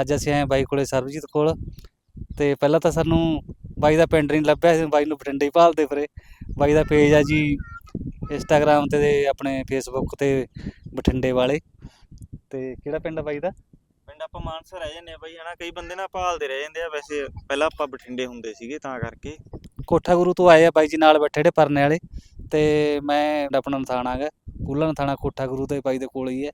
ਅੱਜ ਅਸੀਂ ਆਏ ਬਾਈ ਕੋਲੇ ਸਰਬਜੀਤ ਕੋਲ ਤੇ ਪਹਿਲਾਂ ਤਾਂ ਸਾਨੂੰ ਬਾਈ ਦਾ ਪਿੰਡ ਨਹੀਂ ਲੱਭਿਆ ਸੀ ਬਾਈ ਨੂੰ ਬਠਿੰਡੇ ਹੀ ਭਾਲਦੇ ਫਿਰੇ। ਬਾਈ ਦਾ ਪੇਜ ਆ ਜੀ ਇੰਸਟਾਗ੍ਰam ਤੇ ਤੇ ਆਪਣੇ ਫੇਸਬੁੱਕ ਤੇ ਬਠਿੰਡੇ ਵਾਲੇ। ਤੇ ਕਿਹੜਾ ਪਿੰਡ ਆ ਬਾਈ ਦਾ? ਪਿੰਡ ਆਪਾਂ ਮਾਨਸਾ ਰਹਿ ਜਾਂਦੇ ਆ ਬਾਈ ਹਨਾ? ਕਈ ਬੰਦੇ ਨਾ ਭਾਲਦੇ ਰਹਿ ਜਾਂਦੇ ਆ ਵੈਸੇ ਪਹਿਲਾਂ ਆਪਾਂ ਬਠਿੰਡੇ ਹੁੰਦੇ ਸੀਗੇ ਤਾਂ ਕਰਕੇ। ਕੋਠਾ ਗੁਰੂ ਤੋਂ ਆਏ ਆ ਬਾਈ ਜੀ ਨਾਲ ਬੈਠੇ ਜਿਹੜੇ ਪਰਨੇ ਵਾਲੇ। ਤੇ ਮੈਂ ਆਪਣਾ ਨਥਾਣਾ ਹੈਗਾ ਕੂਲਾ ਨਥਾਣਾ ਕੋਠਾ ਗੁਰੂ ਦੇ ਬਾਈ ਦੇ ਕੋਲ ਹੀ ਹੈ।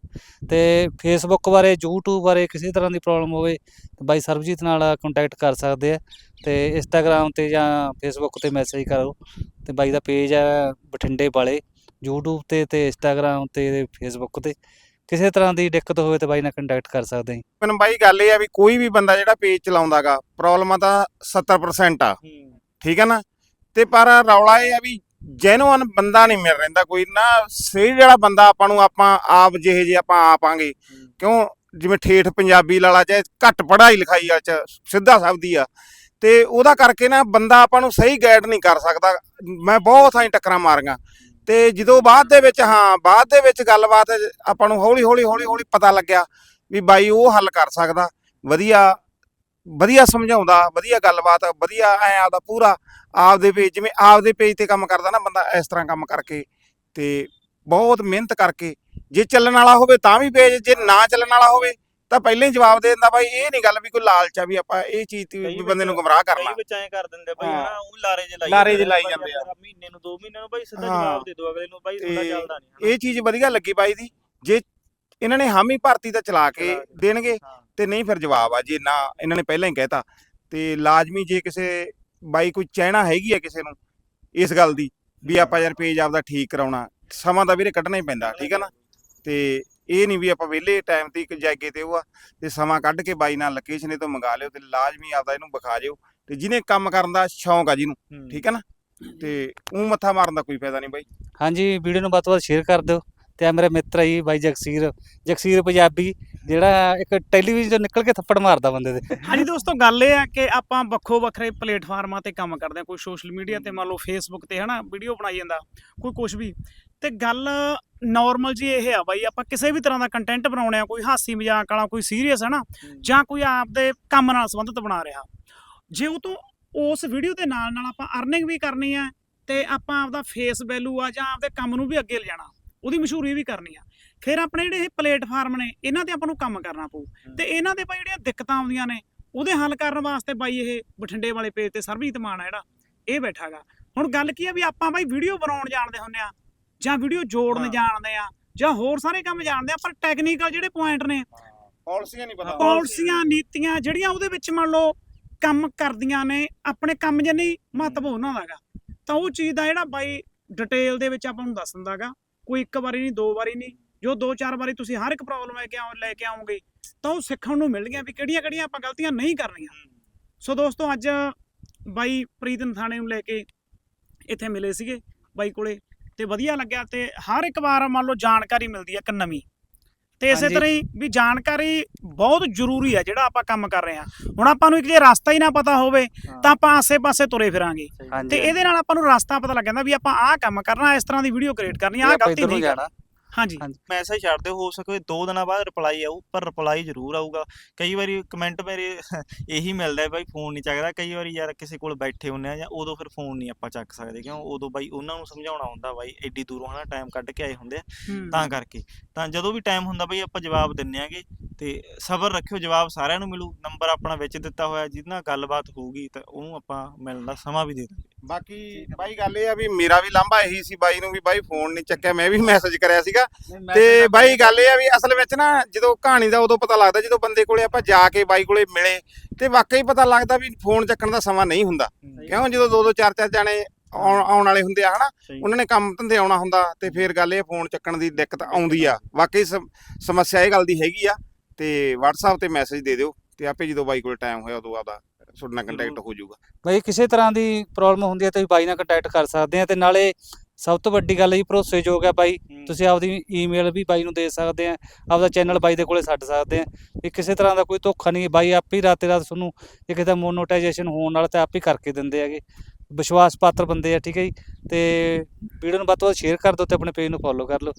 ਤੇ ਫੇਸਬੁੱਕ ਬਾਰੇ YouTube ਬਾਰੇ ਕਿਸੇ ਤਰ੍ਹਾਂ ਦੀ ਪ੍ਰੋਬਲਮ ਹੋਵੇ ਤਾਂ ਬਾਈ ਸਰਬਜੀਤ ਨਾਲ ਕੰਟੈਕਟ ਕਰ ਸਕਦੇ ਆ ਤੇ ਇੰਸਟਾਗ੍ਰam ਤੇ ਜਾਂ ਫੇਸਬੁੱਕ ਤੇ ਮੈਸੇਜ ਕਰੋ। ਤੇ ਬਾਈ ਦਾ ਪੇਜ ਹੈ ਬਠਿੰਡੇ ਵਾਲੇ YouTube ਤੇ ਤੇ ਇੰਸਟਾਗ੍ਰam ਤੇ ਫੇਸਬੁੱਕ ਤੇ। ਕਿਸੇ ਤਰ੍ਹਾਂ ਦੀ ਦਿੱਕਤ ਹੋਵੇ ਤਾਂ ਬਾਈ ਨਾਲ ਕੰਟੈਕਟ ਕਰ ਸਕਦੇ ਆ ਮੈਨੂੰ ਬਾਈ ਗੱਲ ਇਹ ਆ ਵੀ ਕੋਈ ਵੀ ਬੰਦਾ ਜਿਹੜਾ ਪੇਜ ਚਲਾਉਂਦਾਗਾ ਪ੍ਰੋਬਲਮਾਂ ਤਾਂ 70% ਆ। ਠੀਕ ਹੈ ਨਾ? ਤੇ ਪਰ ਰੌਲਾ ਇਹ ਆ ਵੀ ਜੈਨੂਅਨ ਬੰਦਾ ਨਹੀਂ ਮਿਲ ਰਹਿੰਦਾ, ਕੋਈ ਨਾ ਸਹੀ ਜਿਹੜਾ ਬੰਦਾ ਆਪਾਂ ਨੂੰ ਆਪਾਂ ਆਪ ਜਿਹੇ ਜੇ ਆਪਾਂ ਆਪਾਂਗੇ ਕਿਉਂ? ਜਿਵੇਂ ਠੇਠ ਪੰਜਾਬੀ ਲਾਲਾ ਚਾਹੇ ਘੱਟ ਪੜ੍ਹਾਈ ਲਿਖਾਈ ਆ, ਚ ਸਿੱਧਾ ਸ਼ਬਦੀ ਆ। ਤੇ ਉਹਦਾ ਕਰਕੇ ਨਾ ਬੰਦਾ ਆਪਾਂ ਨੂੰ ਸਹੀ ਗਾਈਡ ਨਹੀਂ ਕਰ ਸਕਦਾ। ਮੈਂ ਬਹੁਤ ਥਾਈਂ ਟੱਕਰਾਂ ਮਾਰੀਆਂ। ਤੇ ਜਦੋਂ ਬਾਅਦ ਦੇ ਵਿੱਚ, ਹਾਂ, ਬਾਅਦ ਦੇ ਵਿੱਚ ਗੱਲਬਾਤ ਆਪਾਂ ਨੂੰ ਹੌਲੀ ਹੌਲੀ ਹੌਲੀ ਹੌਲੀ ਪਤਾ ਲੱਗਿਆ ਵੀ ਬਾਈ ਉਹ ਹੱਲ ਕਰ ਸਕਦਾ। ਵਧੀਆ। ਵਧੀਆ ਸਮਝਾਉਂਦਾ ਵਧੀਆ ਗੱਲਬਾਤ ਵਧੀਆ ਐ ਆਪਦਾ ਪੂਰਾ ਆਪਦੇ ਪੇਜ ਜਿਵੇਂ ਆਪਦੇ ਪੇਜ ਤੇ ਕੰਮ ਕਰਦਾ ਨਾ ਬੰਦਾ ਇਸ ਤਰ੍ਹਾਂ ਕੰਮ ਕਰਕੇ ਤੇ ਬਹੁਤ ਮਿਹਨਤ ਕਰਕੇ ਜੇ ਚੱਲਣ ਵਾਲਾ ਹੋਵੇ ਤਾਂ ਵੀ ਪੇਜ ਜੇ ਨਾ ਚੱਲਣ ਵਾਲਾ ਹੋਵੇ ਤਾਂ ਪਹਿਲਾਂ ਹੀ ਜਵਾਬ ਦੇ ਦਿੰਦਾ ਬਾਈ ਇਹ ਨਹੀਂ ਗੱਲ ਵੀ ਕੋਈ ਲਾਲਚ ਆ ਵੀ ਆਪਾਂ ਇਹ ਚੀਜ਼ ਤੇ ਵੀ ਕਈ ਬੰਦੇ ਨੂੰ ਗੁੰਮਰਾਹ ਕਈ ਕਰਨਾ ਵਿੱਚ ਐਂ ਕਰ ਦਿੰਦੇ ਬਾਈ। ਹਨਾ ਉਹ ਲਾਰੇ ਜੇ ਲਾਈ ਲਾਰੇ ਆ ਲਾਈ ਜਾਂਦੇ ਆ। ਮਹੀਨੇ ਨੂੰ 2 ਮਹੀਨੇ ਨੂੰ ਬਾਈ ਸਿੱਧਾ। ਜਵਾਬ ਦੇ ਦਿਓ ਅਗਲੇ ਨੂੰ ਬਾਈ ਤੁਹਾਡਾ ਚੱਲਦਾ ਨਹੀਂ ਇਹ ਚੀਜ਼ ਵਧੀਆ ਲੱਗੀ ਬਾਈ ਦੀ ਜੇ ਇਹਨਾਂ ਨੇ ਹਾਮੀ ਭਰਤੀ ਤਾਂ ਚਲਾ ਕੇ। ਦੇਣਗੇ ਤੇ ਨਹੀਂ ਫਿਰ ਜਵਾਬ ਆ ਜੇ ਨਾ ਇਹਨਾਂ ਨੇ ਪਹਿਲਾਂ ਹੀ ਕਹਿਤਾ। ਤੇ ਲਾਜ਼ਮੀ ਜੇ ਕਿਸੇ ਬਾਈ ਕੋਈ ਚਹਿਣਾ ਹੈਗੀ ਆ ਕਿਸੇ ਨੂੰ ਇਸ ਗੱਲ ਦੀ ਵੀ ਆਪਾਂ ਯਾਰ ਪੇਜ ਆਪਦਾ ਠੀਕ ਕਰਾਉਣਾ ਸਮਾਂ ਤਾਂ ਵੀਰੇ ਕੱਢਣਾ ਹੀ ਪੈਂਦਾ ਠੀਕ ਹੈ ਨਾ? ਤੇ ਇਹ ਨਹੀਂ ਵੀ ਆਪਾਂ ਵਿਹਲੇ ਟਾਈਮ ਤੇ ਇੱਕ ਜਾਗੇ ਤੇ ਉਹ ਆ ਤੇ ਸਮਾਂ ਕੱਢ ਕੇ ਬਾਈ ਨਾਲ ਲੋਕੇਸ਼ਨ ਤੋਂ ਮੰਗਾ ਲਿਓ ਤੇ ਲਾਜ਼ਮੀ ਆਪਦਾ ਇਹਨੂੰ ਵਿਖਾ ਜਿਓ ਤੇ ਜਿਹਨੇ ਕੰਮ ਕਰਨ ਦਾ ਸ਼ੌਂਕ ਆ ਜਿਹਨੂੰ। ਠੀਕ ਹੈ ਨਾ? ਤੇ ਉਹ ਮੱਥਾ ਮਾਰਨ ਦਾ ਕੋਈ ਫਾਇਦਾ ਨਹੀਂ ਬਾਈ। ਹਾਂਜੀ ਵੀਡੀਓ ਨੂੰ ਵੱਧ ਤੋਂ ਵੱਧ ਸ਼ੇਅਰ ਕਰ ਦਿਓ। ਤੇ ਆ ਮੇਰਾ ਮਿੱਤਰ ਹੈ ਜੀ ਬਾਈ ਜਗਸੀਰ ਜਗਸੀਰ ਪੰਜਾਬੀ। ਜਿਹੜਾ ਇੱਕ ਟੈਲੀਵਿਜ਼ਨ ਤੋਂ ਨਿਕਲ ਕੇ ਥੱਪੜ ਮਾਰਦਾ ਬੰਦੇ ਦੇ। ਹਾਂਜੀ ਦੋਸਤੋ ਗੱਲ ਇਹ ਆ ਕਿ ਆਪਾਂ ਵੱਖੋ ਵੱਖਰੇ ਪਲੇਟਫਾਰਮਾਂ ਤੇ ਕੰਮ ਕਰਦੇ ਆ ਕੋਈ ਸੋਸ਼ਲ ਮੀਡੀਆ ਤੇ ਮੰਨ ਲਓ ਫੇਸਬੁੱਕ ਤੇ ਹਨਾ ਵੀਡੀਓ ਬਣਾਈ ਜਾਂਦਾ ਕੋਈ ਕੁਝ ਵੀ। ਤੇ ਗੱਲ ਨਾਰਮਲ ਜੀ ਇਹ ਆ ਬਾਈ ਆਪਾਂ ਕਿਸੇ ਵੀ ਤਰ੍ਹਾਂ ਦਾ ਕੰਟੈਂਟ ਬਣਾਉਣੇ ਆ ਕੋਈ ਹਾਸੀ ਮਜ਼ਾਕ ਵਾਲਾ ਕੋਈ ਸੀਰੀਅਸ ਹੈ। ਨਾ ਜਾਂ ਕੋਈ ਆਪਦੇ ਕੰਮ ਨਾਲ ਸੰਬੰਧਿਤ ਬਣਾ ਰਿਹਾ। ਜੇ ਉਹ ਤੋਂ ਉਸ ਵੀਡੀਓ ਦੇ ਨਾਲ ਨਾਲ ਆਪਾਂ ਅਰਨਿੰਗ ਵੀ ਕਰਨੀ ਆ ਤੇ ਆਪਾਂ ਆਪਦਾ ਫੇਸ ਵੈਲਿਊ ਆ ਜਾਂ ਆਪਦੇ ਕੰਮ ਨੂੰ ਵੀ ਅੱਗੇ ਲਿਜਾਣਾ ਉਹਦੀ ਮਸ਼ਹੂਰੀ ਵੀ ਕਰਨੀ ਆ। ਫਿਰ ਆਪਣੇ ਜਿਹੜੇ ਇਹ ਪਲੇਟਫਾਰਮ ਨੇ ਇਹਨਾਂ ਤੇ ਆਪਾਂ ਨੂੰ ਕੰਮ ਕਰਨਾ ਪਊ। ਤੇ ਇਹਨਾਂ ਦੇ ਬਾਈ ਜਿਹੜੀਆਂ ਦਿੱਕਤਾਂ ਆਉਂਦੀਆਂ ਨੇ ਉਹਦੇ ਹੱਲ ਕਰਨ ਵਾਸਤੇ ਬਾਈ ਇਹ ਬਠਿੰਡੇ ਵਾਲੇ ਪੇਜ ਤੇ ਸਰਬਜੀਤ ਮਾਨ ਆ ਜਿਹੜਾ ਇਹ ਬੈਠਾਗਾ ਹੁਣ ਗੱਲ ਕੀ ਆ ਵੀ ਆਪਾਂ ਬਾਈ ਵੀਡੀਓ ਬਣਾਉਣ ਜਾਣਦੇ ਹੁੰਨੇ ਆ ਜਾਂ ਵੀਡੀਓ ਜੋੜਨ। ਜਾਣਦੇ ਆ ਜਾਂ ਹੋਰ ਸਾਰੇ ਕੰਮ ਜਾਣਦੇ ਆ ਪਰ ਟੈਕਨੀਕਲ ਜਿਹੜੇ ਪੁਆਇੰਟ ਨੇ ਪਾਲਿਸੀਆਂ ਨਹੀਂ ਪਤਾ ਪਾਲਿਸੀਆਂ ਨੀਤੀਆਂ ਜਿਹੜੀਆਂ ਉਹਦੇ ਵਿੱਚ ਮੰਨ ਲਓ ਕੰਮ ਕਰਦੀਆਂ ਨੇ ਆਪਣੇ ਕੰਮ ਜਨੀ ਮਹੱਤਵ ਉਹਨਾਂ ਦਾਗਾ ਤਾਂ ਉਹ ਚੀਜ਼ ਦਾ ਜਿਹੜਾ ਬਾਈ ਡਿਟੇਲ ਦੇ ਵਿੱਚ ਆਪਾਂ ਨੂੰ ਦੱਸ ਦਿੰਦਾਗਾ ਕੋਈ ਇੱਕ ਵਾਰੀ ਨਹੀਂ ਦੋ ਵਾਰੀ ਨਹੀਂ ਜੋ ਦੋ ਚਾਰ ਵਾਰੀ ਤੁਸੀਂ ਹਰ ਇੱਕ ਪ੍ਰੋਬਲਮ ਲੈ ਕੇ ਲੈ ਕੇ ਆਓਗੇ ਤਾਂ ਉਹ ਸਿੱਖਣ ਨੂੰ ਮਿਲਣਗੀਆਂ ਵੀ ਕਿਹੜੀਆਂ ਕਿਹੜੀਆਂ ਆਪਾਂ ਗਲਤੀਆਂ ਨਹੀਂ ਕਰਨੀਆਂ। ਸੋ ਦੋਸਤੋ ਅੱਜ ਬਾਈ ਪ੍ਰੀਤ ਨਥਾਣੇ ਨੂੰ ਲੈ ਕੇ ਇੱਥੇ ਮਿਲੇ ਸੀਗੇ ਬਾਈ ਕੋਲੇ ਤੇ ਵਧੀਆ ਲੱਗਿਆ ਤੇ ਹਰ ਇੱਕ ਵਾਰ ਮੰਨ ਲਓ ਜਾਣਕਾਰੀ ਮਿਲਦੀ ਹੈ ਇੱਕ ਨਵੀਂ। ਤੇ ਇਸੇ। ਤਰ੍ਹਾਂ ਹੀ ਵੀ ਜਾਣਕਾਰੀ ਬਹੁਤ ਜ਼ਰੂਰੀ ਹੈ ਜਿਹੜਾ ਆਪਾਂ ਕੰਮ ਕਰ ਰਹੇ ਹਾਂ। ਹੁਣ ਆਪਾਂ ਨੂੰ ਇੱਕ ਜੇ ਰਸਤਾ ਹੀ ਨਾ ਪਤਾ ਹੋਵੇ ਤਾਂ ਆਪਾਂ ਆਸੇ-ਪਾਸੇ ਤੁਰੇ ਫਿਰਾਂਗੇ। ਤੇ ਇਹਦੇ ਨਾਲ ਆਪਾਂ ਨੂੰ ਰਸਤਾ ਪਤਾ ਲੱਗ ਜਾਂਦਾ ਵੀ ਆਪਾਂ ਆਹ ਕੰਮ ਕਰਨਾ ਇਸ ਤਰ੍ਹਾਂ ਦੀ ਵੀਡੀਓ ਕ੍ਰੀਏਟ ਕਰਨੀ ਆਹ ਗਲਤੀ ਨਹੀਂ ਕਰਨੀ। ਹਾਂਜੀ। ਮੈਸੇਜ ਛੱਡ ਦਿਓ ਹੋ ਸਕੇ ਦੋ ਦਿਨਾਂ ਬਾਅਦ ਰਿਪਲਾਈ ਆਊ ਪਰ ਰਿਪਲਾਈ ਜ਼ਰੂਰ ਆਊਗਾ। ਕਈ ਵਾਰੀ ਕਮੈਂਟ ਮੇਰੇ ਇਹੀ ਮਿਲਦਾ ਹੈ ਬਾਈ ਫੋਨ ਨਹੀਂ ਚੱਕਦਾ। ਕਈ ਵਾਰੀ ਯਾਰ ਕਿਸੇ ਕੋਲ ਬੈਠੇ ਹੁੰਨੇ ਆ ਜਾਂ ਉਦੋਂ ਫਿਰ ਫੋਨ ਨਹੀਂ ਆਪਾਂ ਚੱਕ ਸਕਦੇ। ਕਿਉਂ? ਉਦੋਂ ਬਾਈ ਉਹਨਾਂ ਨੂੰ ਸਮਝਾਉਣਾ ਹੁੰਦਾ ਬਾਈ ਐਡੀ ਦੂਰੋਂ ਹਨਾ ਟਾਈਮ ਕੱਢ ਕੇ ਆਏ ਹੁੰਦੇ ਆ। ਤਾਂ ਕਰਕੇ। ਤਾਂ ਜਦੋਂ ਵੀ ਟਾਈਮ ਹੁੰਦਾ ਬਈ ਆਪਾਂ ਜਵਾਬ ਦਿੰਨੇ ਆਗੇ। ਤੇ ਸਬਰ ਰੱਖਿਓ ਜਵਾਬ ਸਾਰਿਆਂ ਨੂੰ ਮਿਲੂ। ਨੰਬਰ ਆਪਣਾ ਵਿੱਚ ਦਿੱਤਾ ਹੋਇਆ ਜਿਹਦੇ ਨਾਲ ਗੱਲਬਾਤ ਹੋਊਗੀ ਤਾਂ ਉਹਨੂੰ ਆਪਾਂ ਮਿਲਣ ਦਾ ਸਮਾਂ ਵੀ ਦੇ ਦਾਂਗੇ। ਬਾਕੀ ਬਾਈ ਗੱਲ ਇਹ ਆ ਵੀ ਮੇਰਾ ਵੀ ਲਾਂਭਾ ਇਹੀ ਸੀ ਬਾਈ ਨੂੰ ਵੀ ਬਾਈ ਫੋਨ ਨਹੀਂ ਚੱਕਿਆ। ਮੈਂ ਵੀ ਮੈਸੇਜ ਕਰਿਆ ਸੀਗਾ। ਤੇ ਬਾਈ ਗੱਲ ਇਹ ਆ ਵੀ ਅਸਲ ਵਿੱਚ ਨਾ ਜਦੋਂ ਕਹਾਣੀ ਦਾ ਉਦੋਂ ਪਤਾ ਲੱਗਦਾ ਜਦੋਂ ਬੰਦੇ ਕੋਲੇ ਆਪਾਂ ਜਾ ਕੇ ਬਾਈ ਕੋਲੇ ਮਿਲੇ ਤੇ ਵਾਕਈ ਪਤਾ ਲੱਗਦਾ ਵੀ ਫੋਨ ਚੱਕਣ ਦਾ ਸਮਾਂ ਨਹੀਂ ਹੁੰਦਾ। ਕਿਉਂ? ਜਦੋਂ ਦੋ ਦੋ ਚਾਰ ਚਾਰ ਜਾਣੇ ਆਉਣ ਵਾਲੇ ਹੁੰਦੇ ਆ ਹਨਾ। ਉਹਨਾਂ ਨੇ ਕੰਮ ਧੰਦੇ ਆਉਣਾ ਹੁੰਦਾ ਤੇ ਫਿਰ ਗੱਲ ਇਹ ਫੋਨ ਚੱਕਣ ਦੀ ਦਿੱਕਤ ਆਉਂਦੀ ਆ। ਵਾਕਈ ਸਮ- ਸਮੱਸਿਆ ਇਹ ਗੱਲ ਦੀ ਹੈਗੀ ਆ ਤੇ WhatsApp ਤੇ ਮੈਸੇਜ ਦੇ ਦਿਓ ਤੇ ਆਪੇ ਜਦੋਂ ਬਾਈ ਕੋਲ ਟਾਈਮ ਹੋਇਆ ਉਦੋਂ ਆਦਾ ਤੁਹਾਡੇ ਨਾਲ ਕੰਟੈਕਟ ਹੋ ਜਾਊਗਾ। ਬਈ ਕਿਸੇ ਤਰ੍ਹਾਂ ਦੀ ਪ੍ਰੋਬਲਮ ਹੁੰਦੀ ਹੈ ਤਾਂ ਬਾਈ ਨਾਲ ਕੰਟੈਕਟ ਕਰ ਸਕਦੇ ਆ ਤੇ ਨਾਲੇ ਸਭ ਤੋਂ ਵੱਡੀ ਗੱਲ ਜੀ ਭਰੋਸੇਯੋਗ ਹੈ ਬਾਈ। ਤੁਸੀਂ ਆਪਦੀ ਈਮੇਲ ਵੀ ਬਾਈ ਨੂੰ ਦੇ ਸਕਦੇ ਆ ਆਪਦਾ ਚੈਨਲ ਬਾਈ ਦੇ ਕੋਲੇ ਛੱਡ ਸਕਦੇ ਆ। ਵੀ ਕਿਸੇ ਤਰ੍ਹਾਂ ਦਾ ਕੋਈ ਧੋਖਾ ਨਹੀਂ ਬਾਈ ਆਪੇ ਹੀ ਰਾਤੇ ਰਾਤ ਤੁਹਾਨੂੰ ਇਹ ਕਿਤੇ ਮੋਨੋਟਾਈਜੇਸ਼ਨ ਹੋਣ ਨਾਲ ਤੇ ਆਪੇ ਹੀ ਕਰਕੇ ਦਿੰਦੇ ਹੈਗੇ। ਵਿਸ਼ਵਾਸ ਪਾਤਰ ਬੰਦੇ ਆ ਠੀਕ ਹੈ ਜੀ। ਤੇ ਵੀਡੀਓ ਨੂੰ ਵੱਧ ਤੋਂ ਵੱਧ ਸ਼ੇਅਰ ਕਰ ਦਿਓ ਤੇ ਆਪਣੇ ਪੇਜ ਨੂੰ ਫੋਲੋ ਕਰ ਲਓ।